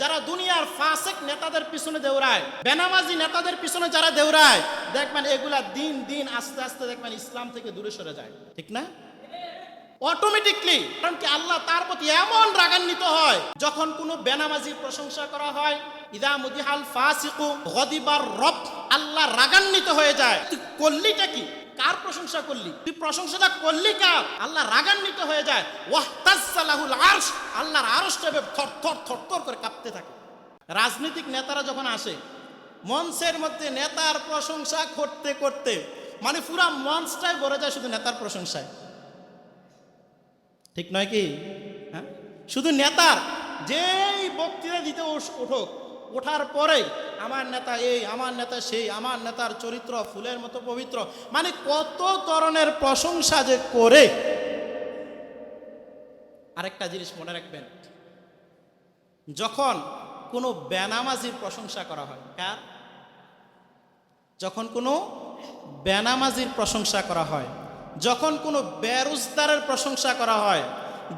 যারা দুনিয়ার ফাসেক নেতাদের পিছনে দেউরায় বেনামাজি নেতাদের পিছনে যারা দেউরায় দেখবেন এগুলা দিন দিন আস্তে আস্তে দেখবেন ইসলাম থেকে দূরে সরে যায়। ঠিক না? অটোমেটিকলি কারণ কি আল্লাহ তার প্রতি এমন রাগান্বিত হয়, যখন কোনো বেনামাজির প্রশংসা করা হয়, ইদা মুদিহাল ফাসিকু গদিবার রব আল্লাহ রাগান্বিত হয়ে যায়। তুই করলিটা কি? কার প্রশংসা করলি? তুই প্রশংসাটা করলি কার? আল্লাহ রাগান্বিত হয়ে যায়। ওয়াহতাজ্জালাহুল আরশ, আল্লাহর এভাবে থর থর থর থর করে কাঁপতে থাকে রাজনৈতিক নেতারা যখন আসে, মঞ্চের মধ্যে নেতার প্রশংসা করতে করতে মানে পুরা মঞ্চটাই ভরে যায় শুধু নেতার প্রশংসায়। ঠিক নয় কি? হ্যাঁ? শুধু নেতার, যেই বক্তৃতা দিতে উঠুক, ওঠার পরে আমার নেতা এই, আমার নেতা সেই, আমার নেতার চরিত্র, ফুলের মতো পবিত্র মানে কত ধরনের প্রশংসা যে করে। আরেকটা জিনিস মনে রাখবেন, যখন কোনো বেনামাজির প্রশংসা করা হয়। কার? যখন কোনো বেনামাজির প্রশংসা করা হয়, যখন কোনো বেরোজদারের প্রশংসা করা হয়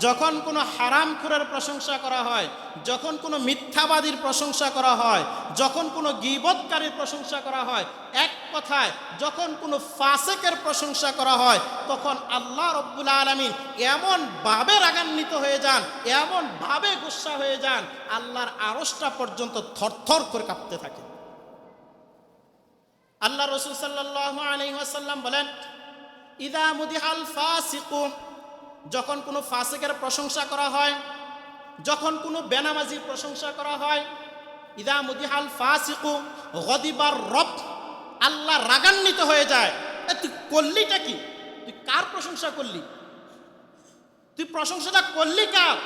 যখন কোনো হারামখোরের প্রশংসা করা হয়, যখন কোনো মিথ্যাবাদীর প্রশংসা করা হয়, যখন কোনো গিবৎকারীর প্রশংসা করা হয়, এক কথায় যখন কোনো ফাসেকের প্রশংসা করা হয়, তখন আল্লাহ রব্বুল আলমিন এমনভাবে রাগান্বিত হয়ে যান এমনভাবে গুসা হয়ে যান, আল্লাহর আড়সটা পর্যন্ত থরথর করে কাঁপতে থাকে। আল্লাহ রসুল সাল্লাহ আলহিহাসাল্লাম বলেন, ইদা মুদিহাল ফাসিকু যখন কোনো ফাসিকের প্রশংসা করা হয়, যখন কোনো বেনামাজির প্রশংসা করা হয়, ইদা মুদিহাল ফাসিকু গদিবার রব, আল্লাহ রাগান্বিত হয়ে যায়। এ, তুই করলিটা কি? তুই কার প্রশংসা করলি? তুই প্রশংসাটা করলি কার?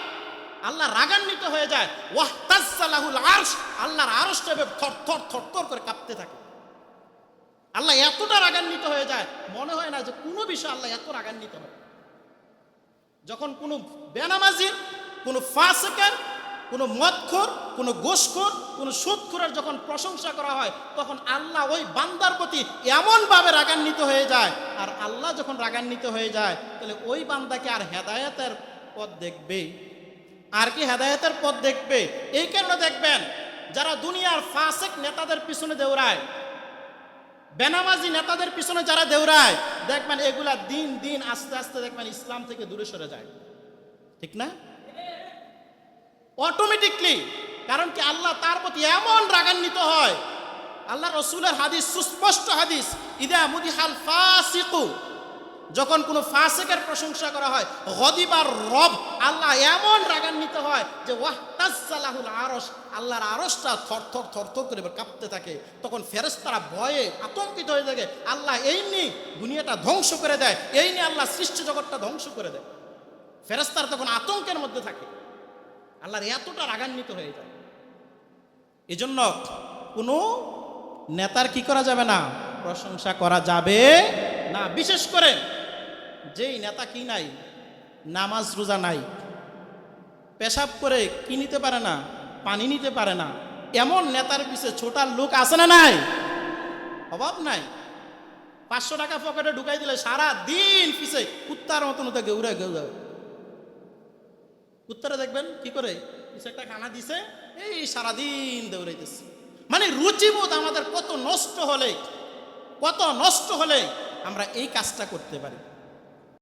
আল্লাহ রাগান্বিত হয়ে যায়। ওয়াহতাজ্জালাহুল আরশ, আল্লাহর আরশটা এভাবে থর থর থর থর করে কাঁপতে থাকে। আল্লাহ এতটা রাগান্বিত হয়ে যায়, মনে হয় না যে কোনো বিষয় আল্লাহ এত রাগান্বিত হয়। যখন কোনো বেনামাজির কোনো ফাঁসেকের, কোনো মদখোর, কোনো গোসখোর কোনো সুদখোরের যখন প্রশংসা করা হয়, তখন আল্লাহ ওই বান্দার প্রতি এমনভাবে রাগান্বিত হয়ে যায়। আর আল্লাহ যখন রাগান্বিত হয়ে যায়, তাহলে ওই বান্দাকে আর হেদায়েতের পথ দেখবে। আর কি হেদায়েতের পথ দেখবে? এই কারণে দেখবেন, যারা দুনিয়ার ফাঁসেক নেতাদের পিছনে দেউরায় বেনামাজি নেতাদের পিছনে যারা দেউরায় দেখবেন এগুলা দিন দিন আস্তে আস্তে দেখবেন ইসলাম থেকে দূরে সরে যায়। ঠিক না? অটোমেটিকলি কারণ কি আল্লাহ তার প্রতি এমন রাগান্বিত হয়। আল্লাহ রসুলের হাদিস, সুস্পষ্ট হাদিস, ইদা মুদিহাল ফাসিকু যখন কোনো ফাসেকের প্রশংসা করা হয় গদিবার রব, আল্লাহ এমন রাগান্বিত হয় যে ওয়াহতাজ্জালাহুল আরশ। আল্লাহর আরশটা থরথর থরথর করে কাঁপতে থাকে। তখন ফেরেশতারা ভয়ে আতঙ্কিত হয়ে থাকে, আল্লাহ এই নিয়ে দুনিয়াটা ধ্বংস করে দেয়, এই নিয়ে আল্লাহ সৃষ্টি জগৎটা ধ্বংস করে দেয়। ফেরেশতারা তখন আতঙ্কের মধ্যে থাকে। আল্লাহর এতটা রাগান্বিত হয়ে যায়। এজন্য কোনো নেতার কি করা যাবে না? প্রশংসা করা যাবে না। বিশেষ করে যেই নেতা কি নাই, নামাজ রোজা নাই, পেশাব করে কি নিতে পারে না, পানি নিতে পারে না, এমন নেতার পিছে ছোটার লোক আছে না নাই? অভাব নাই। পাঁচশো টাকা পকেটে ঢুকাই দিলে সারা দিন পিছে কুত্তার মতন ওটা গেউরে গেউরে কুত্তারা দেখবেন কি করে? কিছু একটা খানা দিছে, এই সারাদিন দৌড়াইতেছে। মানে রুচিবোধ আমাদের কত নষ্ট হলে, কত নষ্ট হলে আমরা এই কাজটা করতে পারি।